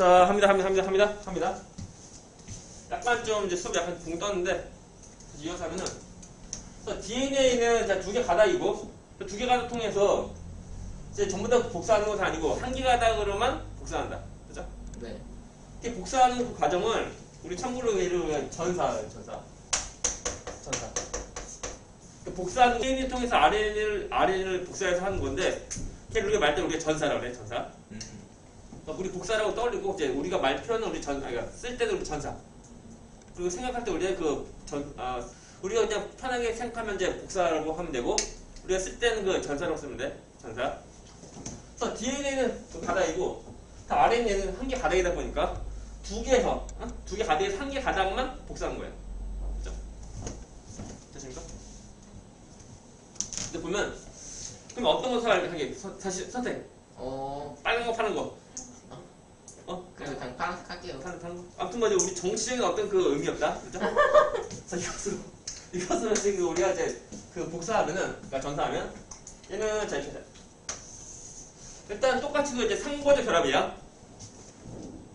자, 합니다, 합니다, 합니다, 합니다, 합니다. 약간 좀 이제 수업 약간 붕 떴는데 이어서 하면은 DNA는 두개 가닥이고 그두개 가닥 통해서 이제 전부 다 복사하는 것은 아니고 한 개 가닥으로만 복사한다. 그죠? 네. 이렇게 복사하는 그 과정을 우리 참고로 이르면 전사, 전사, 전사. 그 복사하는 DNA 통해서 RNA를 RNA를 복사해서 하는 건데, 걔 우리가 말때 우리가 전사라고 그래, 전사. 음. 그러니까 우리 복사라고 떠올리고 이제 우리가 말 표현은 우리 전, 아니, 그러니까 쓸 때는 우리 전사. 그리고 생각할 때 우리가 그 전, 아, 우리가 그냥 편하게 생각하면 이제 복사라고 하면 되고, 우리가 쓸 때는 그 전사라고 쓰면 돼, 전사. 그래서 DNA는 두 가닥이고, 다 RNA는 한 개 가닥이다 보니까 두 개에서 어? 두개 가닥에서 한 개 가닥만 복사하는 거예요. 그죠? 됐습니까? 근데 보면 그럼 어떤 것을 하게 서- 다시 선택. 어. 빨간 거 파는 거. 어? 그래서 그냥 파란색 할게요. 거. 아무튼 뭐지 우리 정치적인 어떤 그 의미였다. 그죠? 그래서 이것으로 이것으로 지금 우리가 이제 그 복사하면은 그러니까 전사하면 얘는 자 이렇게 돼. 일단 똑같이 그 이제 상고적 결합이야.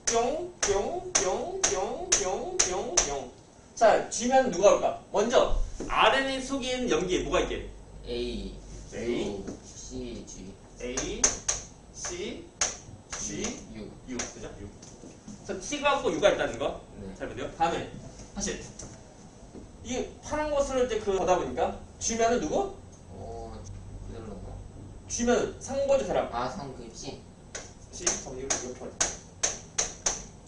뿅, 뿅, 뿅, 뿅, 뿅, 뿅, 뿅. 자, G면 누가 올까? 먼저 RNA 속에 있는 염기에 뭐가 있게? A. A. C, G. A, C, G, U. U. 그죠? U. 그래서 T가 없고 U가 있다는 거. 네. 잘 보세요. 다음에 사실 이 파란 것을 이제 그 보다 보니까 G면은 누구? 어. 그대로. G면 상고적 결합. 아, 상, 그 C. C, 그럼 이거 이렇게 볼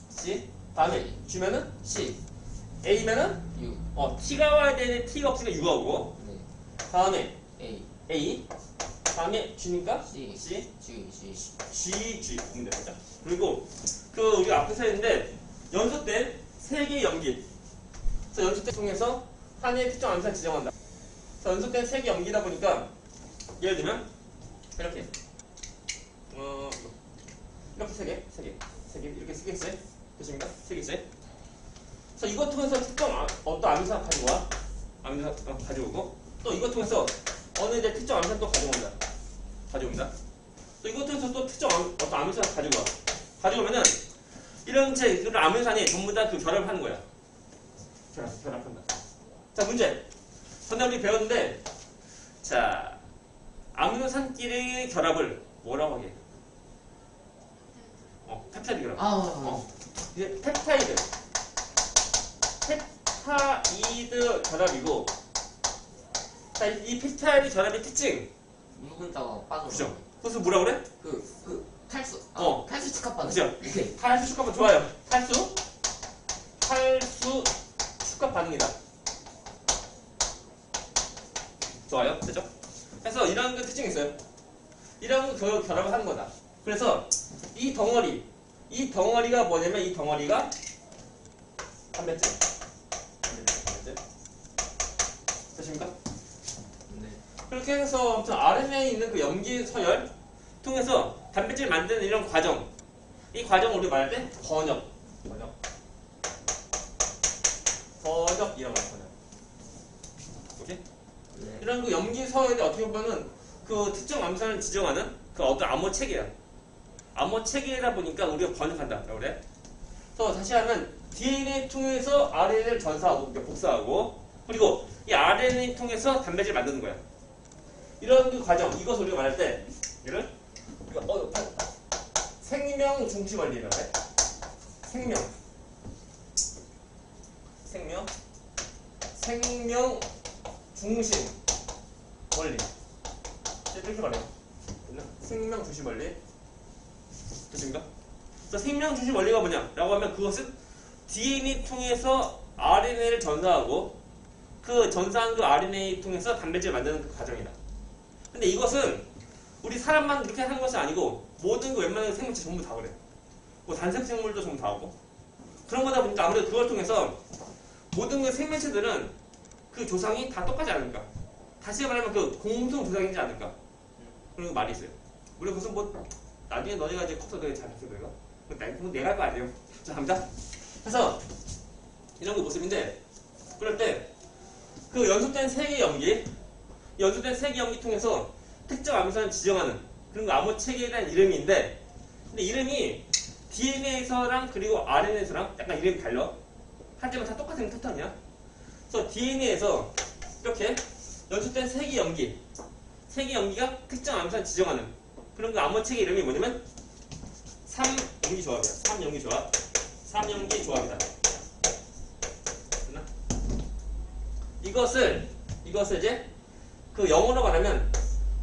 C. 다음에 G면은 C. A면은 U. 어 T가 와야 되는데 T가 없으니까 U가 오고 네. 다음에 A. A. 다음에 G니까 C. C, G, G. G, G 보면 되죠. 그리고 그 우리 앞에서 했는데 연속된 세 개의 염기. 그래서 연속된 통해서 하나의 특정 암산을 지정한다. 그래서 연속된 세개 염기다 보니까 예를 들면 이렇게 어 이렇게 세 개, 세 개, 세 개, 이렇게 세 개씩 되십니까? 세 개씩. 그래서 이것 통해서 특정 아, 어떤 암산 가지고 와, 암산 어, 가져오고 또 이것 통해서 어느 이제 특정 암산 또 가져온다, 가져옵니다. 또 이것 통해서 또 특정 암, 어떤 암산 가지고 와, 가져오면은 이런 제 암산이 전부 다 그 결합을 하는 거야. 결합, 결합한다. 자 문제. 전에 우리 배웠는데 자 아미노산끼리의 결합을 뭐라고 하게? 어, 펩타이드 결합. 아. 어, 이제 펩타이드. 펩타이드 결합이고, 자, 이 펩타이드 결합의 특징. 물 글자가 빠져. 그죠? 그래서 뭐라 그래? 그, 그, 탈수. 아, 어. 탈수 축합받는. 그죠? 오케이. 탈수 축합 좋아요. 탈수? 탈수 축합 반응이다. 좋아요. 되죠? 그래서 이런 그 특징이 있어요. 이런 거 결- 결합을 하는 거다. 그래서 이 덩어리, 이 덩어리가 뭐냐면 이 덩어리가. 단백질, 단백질. 되십니까? 네. 그렇게 해서 아무튼 RNA에 있는 그 염기 서열 통해서 단백질 만드는 이런 과정. 이 과정을 우리 말할 때 번역. 번역. 번역이라고 번역 오케이? 네. 이런 그 염기 서열이 어떻게 보면은 그 특정 암산을 지정하는 그 어떤 암호 체계야. 암호 체계다 보니까 우리가 번역한다. 그래 그래서 다시 하면 DNA 통해서 RNA를 전사하고 복사하고 그리고 이 RNA 통해서 단백질 만드는 거야 이런 그 과정 이것을 우리가 말할 때 우리가 어, 어, 생명 중심 원리라고 해 생명. 생명? 생명 중심 원리. 이렇게 말해요? 생명 중심 원리. 됐습니까? 그래서 생명 중심 원리가 뭐냐? 라고 하면 그것은 DNA 통해서 RNA를 전사하고 그 전사한 그 RNA 통해서 단백질 만드는 그 과정이다 근데 이것은 우리 사람만 그렇게 하는 것이 아니고 모든 그 웬만한 생물체 전부 다 그래. 뭐 단색 생물도 전부 다 하고 그런 거다 보니까 아무래도 그걸 통해서 모든 그 생명체들은 그 조상이 다 똑같지 않을까. 다시 말하면 그 공통 조상이지 않을까. 그런 말이 있어요. 우리 무슨 뭐 나중에 너네가 이제 커서 너네 잘 됐을 거야. 그건 내가 할 거 아니에요. 자 갑니다. 그래서 이런 그 모습인데 그럴 때 그 연속된 세개 염기 연속된 세개 염기 통해서 특정 암산을 지정하는 그런 거 암호 체계에 대한 이름인데 근데 이름이 DNA에서랑 그리고 RNA에서랑 약간 이름이 달라. 하지만 다 똑같은 패턴이야. 그래서 DNA에서 이렇게 연속된 세기 염기, 세기 염기가 특정 암산 지정하는 그런 그 암호책의 이름이 뭐냐면 3염기 조합이야. 3염기 조합. 3염기 조합이다. 됐나? 이것을 이것을 이제 그 영어로 말하면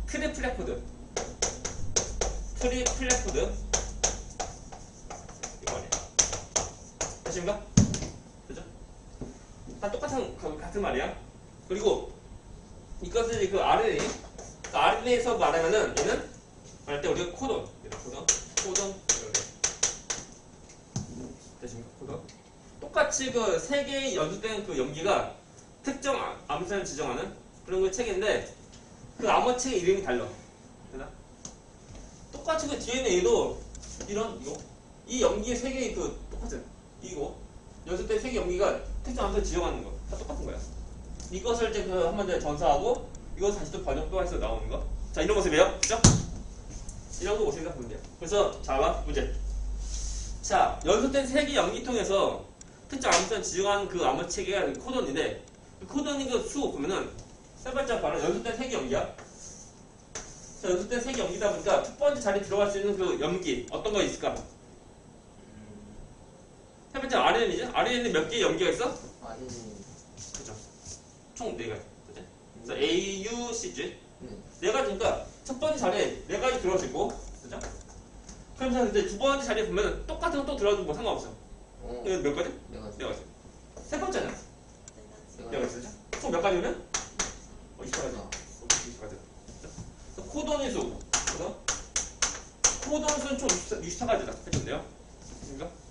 트리플레코드. 트리플레코드. 이거 아니야 되십니까? 그죠? 다 똑같은 그 같은 말이야. 그리고 이것을 그 RNA 그 RNA에서 말하면은 얘는 말할 때 우리가 코돈 코돈 코돈 똑같이 그 세 개의 연속된 그 염기가 특정 암- 암산을 지정하는 그런 그 책인데 그 암호책의 이름이 달라. 되나? 똑같이 그 DNA도 이런 이거 이 염기의 세 개의 그 똑같은 이거 연속된 세개 염기가 특정 암산을 지정하는 거 다 똑같은 거야. 이것을 이제 그 한번 이제 전사하고 이것을 다시 또 번역 또 해서 나오는 거. 자 이런 모습이에요, 그죠? 이런 거 모습이다 보면 돼요. 그래서 자와 문제. 자 연속된 세개 염기통에서 특정 암산 지정하는 그 암호 체계가 코돈인데 그 코돈이 그수 보면은 세 번째 바로 연속된 세개 염기야. 자 연속된 세개 염기다 보니까 첫 번째 자리에 들어갈 수 있는 그 염기 어떤 거 있을까? 음, 세 번째 RNA이죠? RNA는 몇 개의 염기가 있어? 아니. 그죠. 총네 가지. 그죠? 그래서 A, U, C지. 네. 네 가지니까 첫 번째 자리에 네 가지 들어갈 수 있고, 그죠? 그러면서 이제 두 번째 자리에 보면 똑같은 거 또 들어가도 뭐 상관없어. 어. 이거 몇 가지? 내가 네 가지. 세 번째는 네 내가 가지죠? 총몇 가지면? 50까지 나. 50까지 나. 코돈의 수. 그죠? 코돈수는 총 64, 64가지다. 했는데요. 그러니까